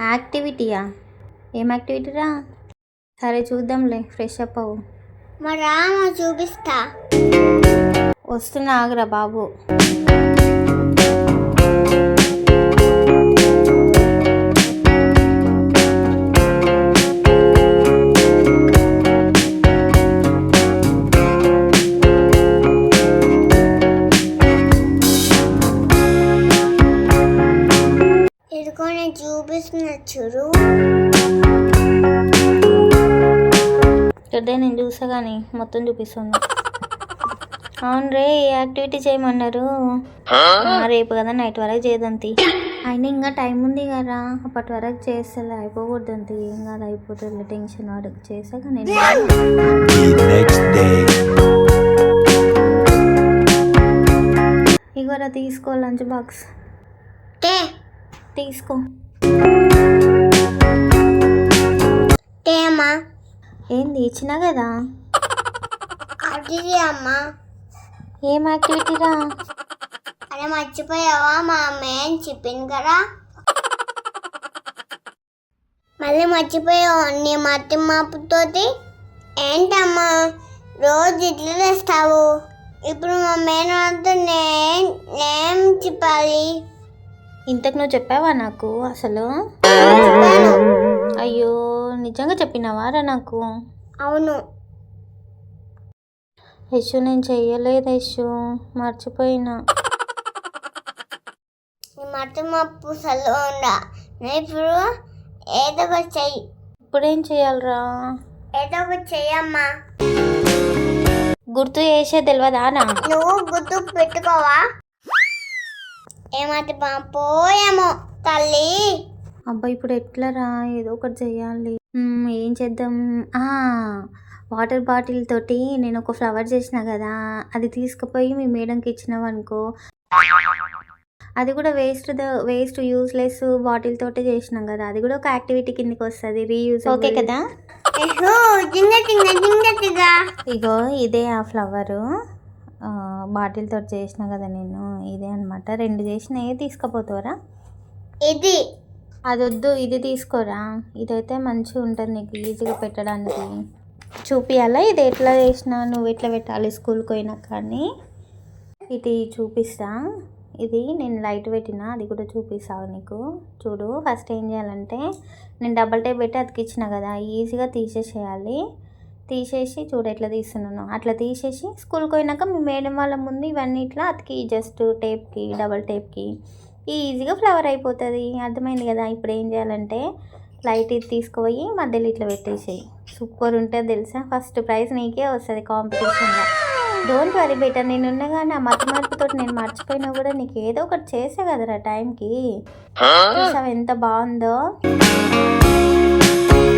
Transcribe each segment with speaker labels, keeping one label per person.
Speaker 1: యాక్టివిటీయా? ఏం యాక్టివిటీరా? సరే చూద్దాంలే ఫ్రెష్ అప్ అవ్వు.
Speaker 2: మరి రామ చూపిస్తా.
Speaker 1: వస్తున్నా ఆగురా బాబు. ఇక్కడే నేను చూసా కానీ మొత్తం చూపిస్తుంది. అవును రే ఏ యాక్టివిటీ చేయమన్నారు? ఆ, రేపు కదా నైట్ వరకు చేయదంతి. అయినా ఇంకా టైం ఉంది కదా అప్పటి వరకు చేస్తే అయిపోకూడదంతి. ఏం కాదు అయిపోతుంది టెన్షన్ వాడికి చేసాక నేను. ఇగోరా తీసుకో లంచ్ బాక్స్.
Speaker 2: టే.
Speaker 1: తీసుకో.
Speaker 2: అమ్మా.
Speaker 1: ఏంది ఇచ్చినా కదా?
Speaker 2: అమ్మా.
Speaker 1: ఏం యాక్టివిటీరా
Speaker 2: అరే మర్చిపోయావా మా అమ్మాయి అని చెప్పింది కదా? మళ్ళీ మర్చిపోయావు నీ మట్టి మాపుతోటి? ఏంటమ్మా రోజు ఇట్లా తెస్తావు. ఇప్పుడు మా మేనతో నేను ఏం చెప్పాలి?
Speaker 1: ఇంతకు నువ్వు చెప్పావా నాకు అసలు? అయ్యో. నిజంగా చెప్పినావారా నాకు?
Speaker 2: అవును.
Speaker 1: యశు నేను చెయ్యలేదు యశు. మర్చిపోయినా.
Speaker 2: నీ మట్టి మాపు సలు ఉండా నేను ఇప్పుడు ఏదో ఒకటి చెయ్యి.
Speaker 1: ఇప్పుడేం చేయాలరా
Speaker 2: ఏదో ఒకటి చెయ్యమ్మా.
Speaker 1: గుర్తు చేసే తెలియదానా
Speaker 2: నువ్వు గుర్తు పెట్టుకోవా? ఏమతి పాపో ఏమో తల్లి.
Speaker 1: అబ్బా ఇప్పుడు ఎట్లరా ఏదో ఒకటి చెయ్యాలి. మ్మ్, ఏం చేద్దాం? ఆ, వాటర్ బాటిల్ తోటి నేను ఒక ఫ్లవర్ చేసిన కదా అది తీసుకుపోయి మీ మేడంకి ఇచ్చినావు అనుకో. అది కూడా వేస్ట్ వేస్ట్ యూస్లెస్ బాటిల్ తోటే చేసినాం కదా అది కూడా ఒక యాక్టివిటీ కిందకి వస్తుంది రీయూజ్ ఓకే కదా?
Speaker 2: ఎహో, జింగ జింగ జింగ జింగ
Speaker 1: ఇగో ఇదే ఆ ఫ్లవరు. బాటిల్ తోటి చేసిన కదా నేను ఇదే అనమాట రెండు చేసినవి తీసుకుపోతావరా?
Speaker 2: ఇది.
Speaker 1: అది వద్దు ఇది తీసుకోరా? ఇదైతే మంచిగా ఉంటుంది నీకు ఈజీగా పెట్టడానికి. చూపియాలా? ఇది ఎట్లా చేసినా నువ్వు ఎట్లా పెట్టాలి స్కూల్కి పోయినా కానీ. ఇది చూపిస్తా. ఇది నేను లైట్ పెట్టిన అది కూడా చూపిస్తావు నీకు. చూడు ఫస్ట్ ఏం చేయాలంటే నేను డబల్ టైప్ పెట్టి అతికిచ్చిన కదా ఈజీగా తీసేసేయాలి. తీసేసి చూడు ఎట్లా తీస్తున్నాను. అట్లా తీసేసి స్కూల్కి పోయినాక మీ మేడం వాళ్ళ ముందు ఇవన్నీ ఇట్లా అతికి జస్ట్ టేప్కి డబల్ టేప్కి. ఈజీగా ఫ్లవర్ అయిపోతుంది. అర్థమైంది కదా? ఇప్పుడు ఏం చేయాలంటే లైట్ ఇది తీసుకుపోయి మధ్యలో ఇట్లా పెట్టేసేయి. సూపర్ ఉంటుంది తెలుసా? ఫస్ట్ ప్రైజ్ నీకే వస్తుంది కాంపిటీషన్లో డోంట్ వరీ బెటర్ నేను ఉండగా నా మత మార్పుతో నేను మర్చిపోయినా కూడా నీకు ఏదో ఒకటి చేసే కదరా టైంకి. చూసావు ఎంత బాగుందో?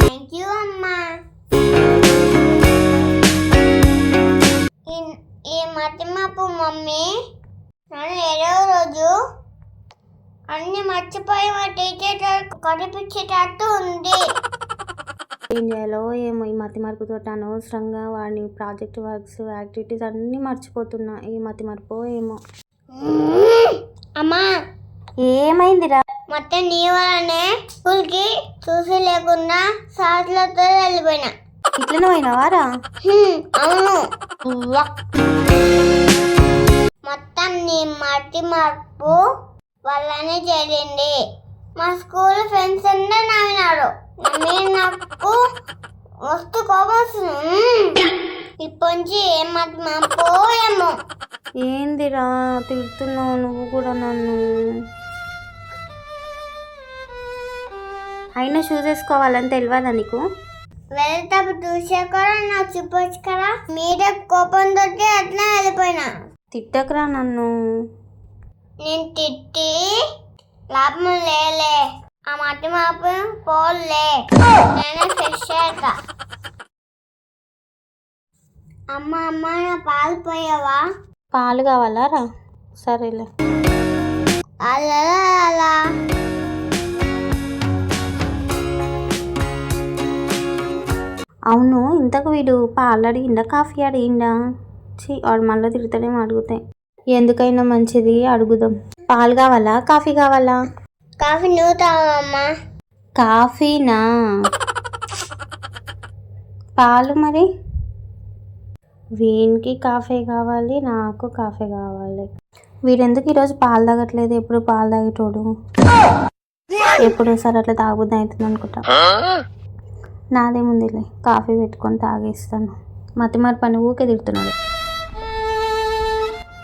Speaker 2: థ్యాంక్ యూ అమ్మా. అన్ని మర్చిపోయి మా టీచర్ కనిపించేటట్టు ఉంది.
Speaker 1: ఏం చేయాలో ఏమో ఈ మతి మార్పుతో అనవసరంగా వాడిని ప్రాజెక్ట్ వర్క్స్ యాక్టివిటీస్ అన్నీ మర్చిపోతున్నా. ఈ మతి మార్పు ఏమో.
Speaker 2: అమ్మా!
Speaker 1: ఏమైందిరా?
Speaker 2: మొత్తం నీ వల్లనే స్కూల్కి చూసి లేకుండా సార్లతో వెళ్ళిపోయినా.
Speaker 1: ఇట్లనే పోయినావారా?
Speaker 2: అవును. మొత్తం నీ మట్టి మార్పు వల్లనే జరిగింది మా స్కూల్ ఫ్రెండ్స్ అందరూ నవ్వినారు. మీరు నాకు వస్తూ కోపం. ఇప్పటి నుంచి ఏం ఏమో
Speaker 1: ఏందిరా తిడుతున్నావు నువ్వు కూడా నన్ను? అయినా షూస్ వేసుకోవాలని తెలియదా నీకు?
Speaker 2: వెళ్తాపు చూసే కూడా నాకు చూపొచ్చు కదా మీద కోపంతో అట్లా వెళ్ళిపోయినా.
Speaker 1: తిట్టకరా నన్ను.
Speaker 2: నేను తిట్టి లాభం లేలే. ఆ మట్టి మాపు పోలే. నేనే ఫ్రెష్ అమ్మ అమ్మ నా పాలు పోయావా?
Speaker 1: పాలు కావాలా? రా. సరేలే.
Speaker 2: అలా అలా
Speaker 1: అవును ఇంతకు వీడు పాలు అడిగిండా కాఫీ అడిగిండా ఛీ వాడు మళ్ళీ తిడతాడేమో అడుగుతాయి ఎందుకైనా మంచిది అడుగుదాం. పాలు కావాలా? కాఫీ కావాలా?
Speaker 2: కాఫీ నువ్వు తాగమ్మా
Speaker 1: కాఫీనా? పాలు మరి? వీనికి కాఫీ కావాలి నాకు కాఫీ కావాలి. వీడెందుకు ఈరోజు పాలు తాగట్లేదు? ఎప్పుడు పాలు తాగేటోడు? ఎప్పుడు సరే అట్లా తాగుద్ది అవుతుంది అనుకుంటా. నాదేముందిలే కాఫీ పెట్టుకొని తాగేస్తాను. మతి మార్పు అని ఊకే తిడుతున్నాడు.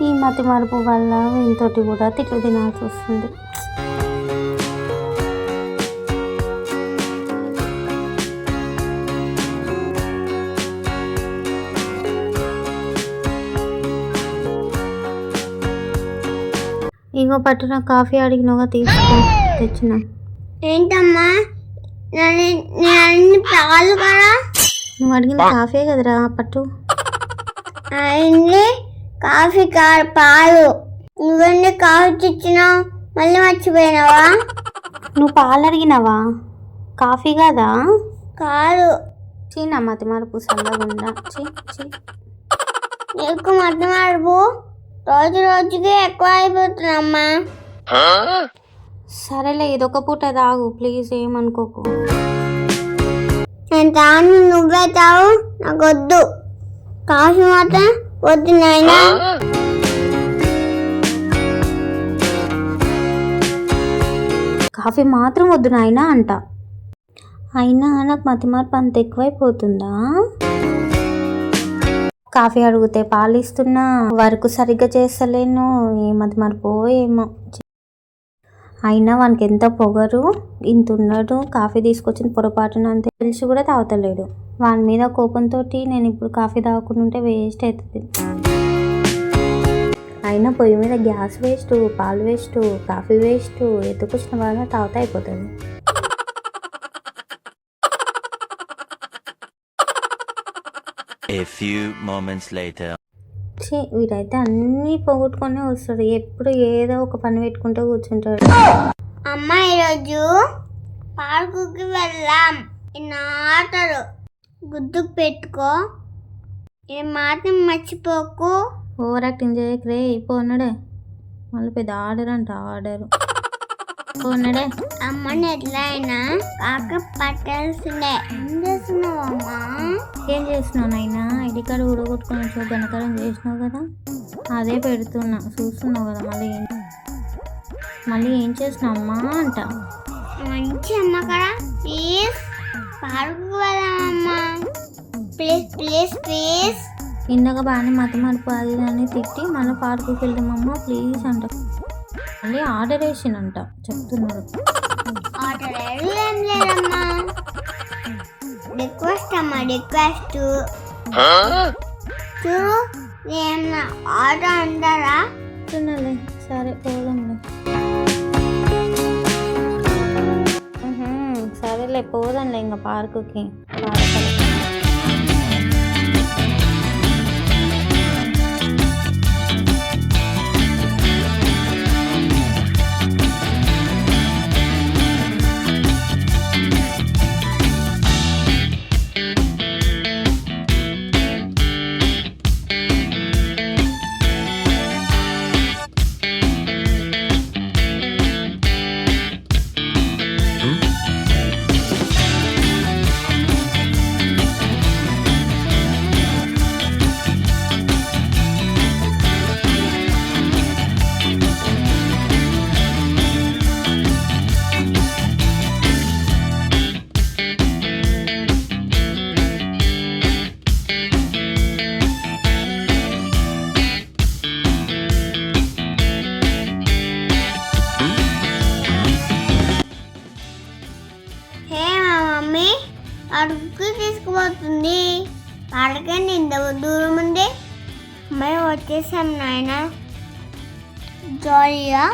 Speaker 1: ఈ మతి మార్పు వల్ల వీనితోటి కూడా తిట్లు తినాల్సి వస్తుంది. ఇగో పట్టున కాఫీ అడిగినగా తీసుకో తెచ్చిన.
Speaker 2: ఏంటమ్మా? పాలు కదా?
Speaker 1: నువ్వు అడిగిన కాఫీ కదరా పట్టు.
Speaker 2: అన్ని కాఫీ కాదు పాలు. నువ్వెన్ని కాఫీ తెచ్చినావు? మళ్ళీ మర్చిపోయినావా?
Speaker 1: నువ్వు పాలు అడిగినావా? కాఫీ కదా?
Speaker 2: కాదు.
Speaker 1: చిన్న మతి మార్పు చి చి
Speaker 2: నీకు మార్పు రోజు రోజుకి ఎక్కువ అయిపోతుందమ్మా.
Speaker 1: సరేలే ఇదొక పూట తాగు. ప్లీజ్ ఏమనుకోకు.
Speaker 2: నేను తాను నువ్వే తావు. నాకు వద్దు కాఫీ మాత్రం వద్దు నాయనా.
Speaker 1: కాఫీ మాత్రం వద్దు నాయనా అంట. అయినా నాకు మతి మార్పు అంత ఎక్కువైపోతుందా? కాఫీ అడిగితే పాలు ఇస్తున్నా వర్క్ సరిగ్గా చేస్తలేను ఏ మతి మార్పో ఏమో. అయినా వానికి ఎంత పొగరు ఇంత ఉన్నాడు కాఫీ తీసుకొచ్చిన పొరపాటున అంతే. తెలిసి కూడా తాగుతలేడు. వాని మీద కోపంతో నేను ఇప్పుడు కాఫీ తాగకుండా ఉంటే వేస్ట్ అవుతుంది అయినా పొయ్యి మీద గ్యాస్ వేస్ట్ పాలు వేస్ట్ కాఫీ వేస్ట్ ఎత్తుకొచ్చిన వాళ్ళ తాగుతా అయిపోతుంది.
Speaker 3: A few moments later.
Speaker 1: ఛీ, వీడైతే అన్నీ పోగొట్టుకొని వస్తాడు. ఎప్పుడు ఏదో ఒక పని పెట్టుకుంటూ కూర్చుంటాడు.
Speaker 2: అమ్మ ఈరోజు పార్కుకి వెళ్దాం. ఈ గుర్తుకు పెట్టుకో. ఈ మాత్రం మర్చిపోకు.
Speaker 1: ఓవర్ యాక్టింగ్ చేయకరే పోన్నాడే మళ్ళీ పెద్ద ఆర్డర్ అంట ఆర్డర్. పోన్నాడే
Speaker 2: అమ్మని ఎట్లా అయినా కాక పట్టాల్సిందే. ఏం చేస్తున్నావు అమ్మా?
Speaker 1: ఏం చేస్తున్నావు నాయనా? ఐడి కార్డు ఊడగొట్టుకొని వచ్చి గణకారం చేసినావు కదా? అదే పెడుతున్నా చూస్తున్నావు కదా మళ్ళీ ఏం మళ్ళీ ఏం చేస్తున్నావు అమ్మా అంట.
Speaker 2: మంచి అమ్మ కదా ప్లీజ్ పార్కుకి వెళ్దామమ్మా ప్లీజ్ ప్లీజ్ ప్లీజ్.
Speaker 1: ఇందాక బాగానే మత మార్పు అది అని తిట్టి మళ్ళీ పార్కుకి వెళ్దామమ్మా ప్లీజ్ అంట. మళ్ళీ ఆర్డర్ వేసినంట చెప్తున్నాడు
Speaker 2: ఆర్డర్ ఏం లేదమ్మా. రిక్వెస్ట్ అమ్మా రిక్వెస్ట్. చూడు నేను ఆర్డర్ అంటారా
Speaker 1: సరే పోదాంలే. సరేలే పోదాంలే ఇంకా పార్కుకి
Speaker 2: అడగండి ఇంత దూరం ఉంది మేము వచ్చేసాం నాయన. జాలీగా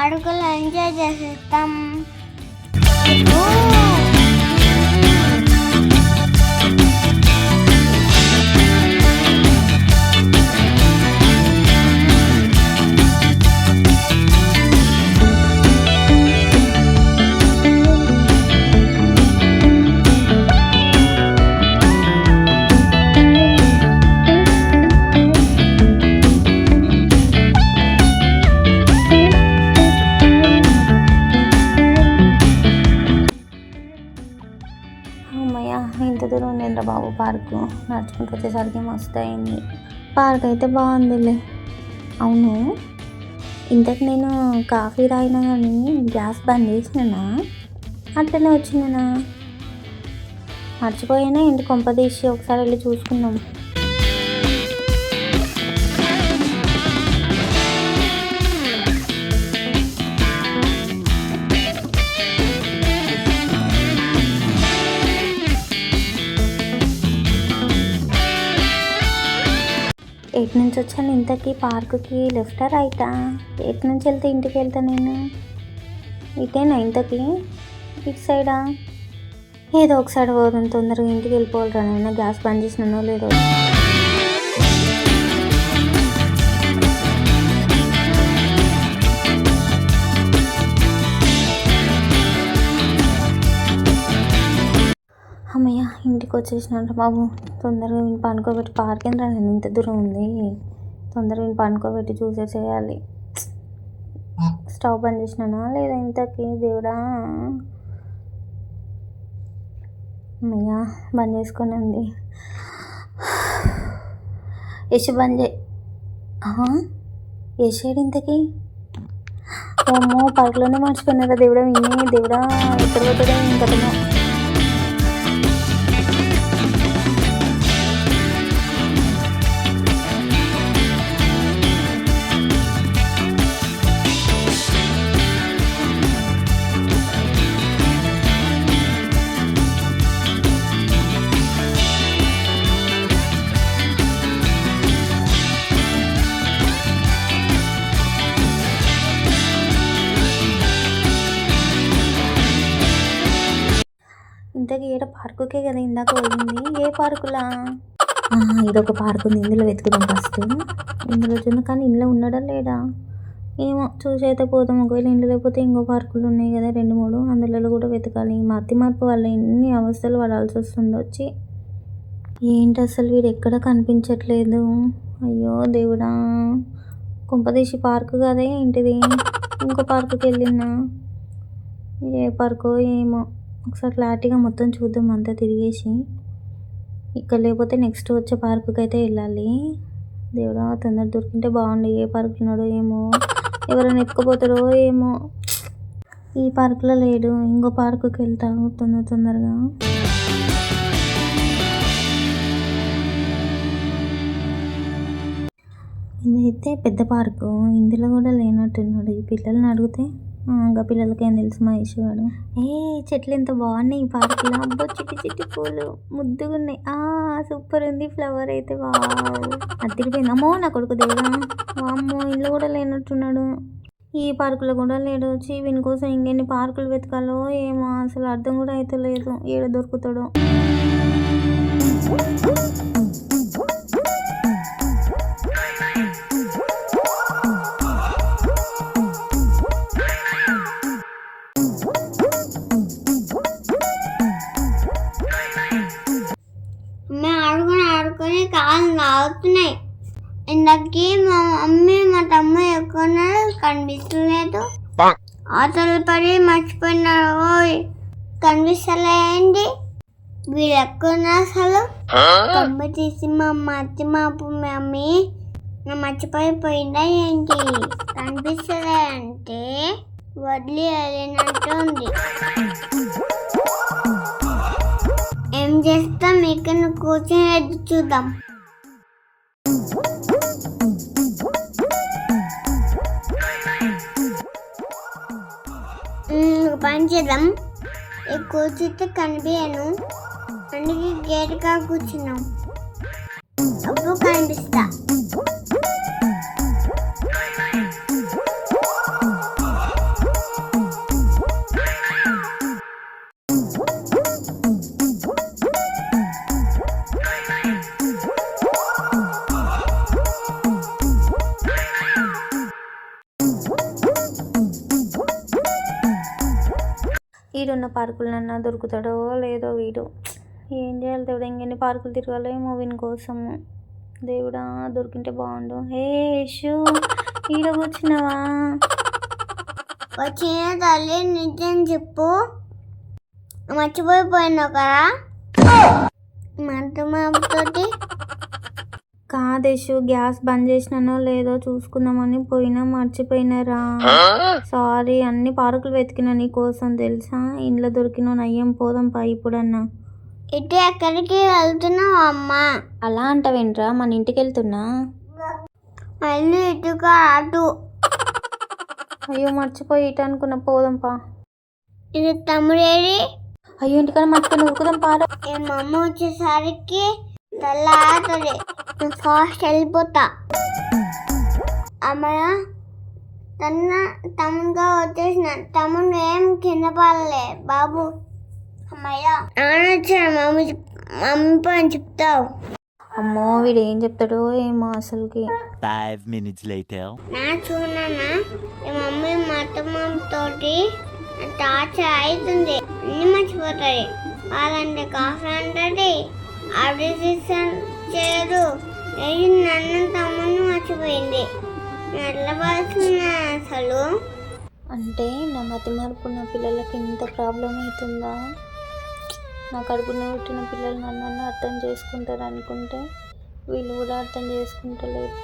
Speaker 2: అడుగులు ఎంజాయ్ చేసేస్తాం
Speaker 1: పార్కు నడుచుకుంటూ వచ్చేసరికి మస్తు అయింది పార్క్ అయితే బాగుందిలే. అవును. ఇంతకు నేను కాఫీ తాగినా కానీ గ్యాస్ బంద్ చేసినానా? అట్లనే వచ్చినానా? మర్చిపోయినా? ఇంటి కొంప తీసి ఒకసారి వెళ్ళి చూసుకున్నాం ఎటు నుంచి వచ్చాను? ఇంతకీ పార్కుకి లెఫ్టా రైటా? ఎటు నుంచి వెళ్తే ఇంటికి వెళ్తా నేను? ఇటేనా ఇంతకీ ఇటు సైడా? ఏదో ఒకసారి పోదాం తొందరగా ఇంటికి వెళ్ళిపోవాలిరా నేను గ్యాస్ బంద్ చేసినానో లేదో. ఇంటికి వచ్చేసినట్టు బాబు. తొందరగా నేను పండుకోబెట్టి పార్క్ రా నేను ఇంత దూరం ఉంది. తొందరగా వీని పండుకోబెట్టి చూసే చేయాలి. స్టవ్ బంద్ చేసినానా? లేదా ఇంతకీ దేవుడా? అమ్మయ్య బంద్ చేసుకొని ఉంది. యశ్ బంద్ చే యశేడు ఇంతకీ? అమ్మో పార్క్లోనే మర్చిపోయినారా దేవుడా విని దేవుడా ఎక్కడ పోతుందో ఇంకటనో ఇంతకీ ఏడ పార్కుకే కదా ఇందాక పోయింది. ఏ పార్కులా? ఇదొక పార్క్ ఉంది. ఇందులో వెతుకుదాం ఫస్ట్. ఇందులో చూద్దాం కానీ ఇంట్లో ఉన్నాడా లేడా? ఏమో చూసి అయితే పోతాం ఒకవేళ ఇంట్లో లేకపోతే ఇంకో పార్కులు ఉన్నాయి కదా రెండు మూడు. అందులో కూడా వెతకాలి. ఈ మతి మార్పు వల్ల ఎన్ని అవస్థలు పడాల్సి వస్తుంది వచ్చి ఏంటి అసలు వీడు ఎక్కడ కనిపించట్లేదు? అయ్యో దేవుడా! కుంపదీసి పార్కు కదే ఏంటిది? ఇంకో పార్కుకి వెళ్ళినా ఏ పార్కో ఏమో. ఒకసారి క్లారిటీగా మొత్తం చూద్దాం. అంతా తిరిగేసి ఇక్కడ లేకపోతే నెక్స్ట్ వచ్చే పార్కుకి అయితే వెళ్ళాలి. దేవుడా తొందర దొరికింటే బాగుండు. ఏ పార్క్ ఉన్నాడో ఏమో ఎవరైనా ఎత్తుకుపోతారో ఏమో. ఈ పార్కులో లేడు. ఇంకో పార్కుకి వెళ్తాము తొందర తొందరగా. ఇదైతే పెద్ద పార్కు. ఇందులో కూడా లేనట్టున్నాడు. ఈ పిల్లల్ని అడిగితే ఇంకా పిల్లలకి ఏం తెలుసు మహేష్ గారు? ఏ చెట్లు ఎంత బాగున్నాయి ఈ పార్కులో. అబ్బో చిట్టి చిట్టి పూలు. ముద్దుగా ఉన్నాయి ఆ సూపర్ ఉంది ఫ్లవర్ అయితే. వా అద్దరిపోయింది. అమ్మో నా కొడుకు దేవుడా? అమ్మో ఇంట్లో కూడా లేనట్టున్నాడు. ఈ పార్కులో కూడా లేడు. వచ్చి వీని కోసం ఇంకెన్ని పార్కులు వెతకాలో ఏమో. అసలు అర్థం కూడా అయితే లేదు. ఏడ దొరుకుతాడో.
Speaker 2: లాగుతున్నాయి ఇందాక మా మమ్మీ మా తమ్ముడు ఎక్కున్నారు కనిపిస్తలేదు. ఆటలు పడి మర్చిపోయినారు. కనిపిస్తలేండి వీడు ఎక్కున్నారు అసలు. తమ్ము తీసి మా మర్చి మాపు మమ్మీ మర్చిపోయిపోయిందా ఏంటి? కనిపిస్తలే అంటే వదిలి వెళ్ళినట్టు ఉంది. ఏం చేస్తాం? ఇక్కడ కూర్చొని చూద్దాం. పని చేద్దాం. ఈ కూర్చుంటే కనిపించను. అందుకే గేటుగా కూర్చున్నాం. అప్పుడు కనిపిస్తా.
Speaker 1: ఈడున్న పార్కులన్నా దొరుకుతాడో లేదో వీడు. ఏం చేయాలి దేవుడా ఇంకెన్ని పార్కులు తిరగాలో ఏమో వీని కోసము. దేవుడా దొరికింటే బాగుండు. హే యశు ఈడ కూర్చున్నావా?
Speaker 2: వచ్చిన తల్లి నిజం చెప్పు. మర్చిపోయిపోయినావు కదా? మతమాతోటి
Speaker 1: కాదేశు గ్యాస్ బంద్ చేసినానో లేదో చూసుకుందామని పోయినా మర్చిపోయినారా సారీ అన్ని పార్కులు వెతికినా నీ కోసం తెలుసా? ఇంట్లో దొరికిన నయ్యం పోదాం పా ఇప్పుడన్నా.
Speaker 2: ఇటు ఎక్కడికి వెళ్తున్నావు అమ్మా?
Speaker 1: అలా అంటావేంట్రా? మన ఇంటికి వెళ్తున్నా?
Speaker 2: మళ్ళీ ఇటుగా అటు.
Speaker 1: అయ్యో మర్చిపోయి ఇటు అనుకున్న పోదాం పా.
Speaker 2: ఇది తమ్ముడేది?
Speaker 1: అయ్యో ఇంటికాడ మర్చిపోయి ఊరుకుదాం పారా
Speaker 2: మా అమ్మ వచ్చేసరికి తెల్లారుతుంది. నేను ఫాస్ట్ వెళ్ళిపోతా అమ్మయ్య తన తమ్ముడుగా వచ్చేసిన. తమ్ముడు ఏం కింద పడలే. బాబు అమ్మయ్య. నాన్న వచ్చాడు మమ్మీ మమ్మీ పని చెప్తావు.
Speaker 1: అమ్మో వీడు ఏం చెప్తాడో ఏమో అసలుకి.
Speaker 3: Five minutes later.
Speaker 2: నా చూడన్నా ఈ మమ్మీ మతమ్మ తోటి టార్చర్ అవుతుంది. అన్ని మర్చిపోతుంది వాళ్ళంటే కాఫీ అంటది. చేయదు ఏది నన్ను తమ్ముని మర్చిపోయింది. నేను ఎట్లా పడుతున్నా అసలు.
Speaker 1: అంటే నా మతి మార్పు నా పిల్లలకి ఇంత ప్రాబ్లం అవుతుందా? నా కడుపున పుట్టిన పిల్లలు నన్ను అర్థం చేసుకుంటారు అనుకుంటే వీళ్ళు కూడా అర్థం చేసుకుంటలేరు.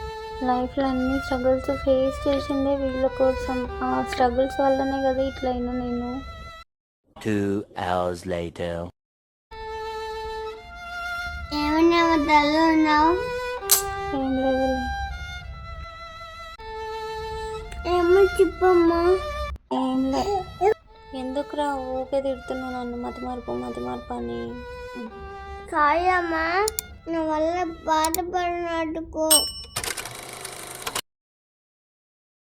Speaker 1: లైఫ్లో అన్ని స్ట్రగుల్స్ ఫేస్ చేసిందే వీళ్ళ కోసం. ఆ స్ట్రగుల్స్ వల్లనే కదా ఇట్లా అయినా నేను.
Speaker 3: Two hours later.
Speaker 2: ఏమన్నా తల్లు ఉన్నావు?
Speaker 1: ఏం లేదు
Speaker 2: ఏమో చెప్పమ్మా.
Speaker 1: ఏం లే. ఎందుకురా ఊకే తిడుతున్నావు నన్ను? మతి మార్పు మతి మార్పు అని
Speaker 2: అమ్మా నా వల్ల బాధపడినట్టుకు.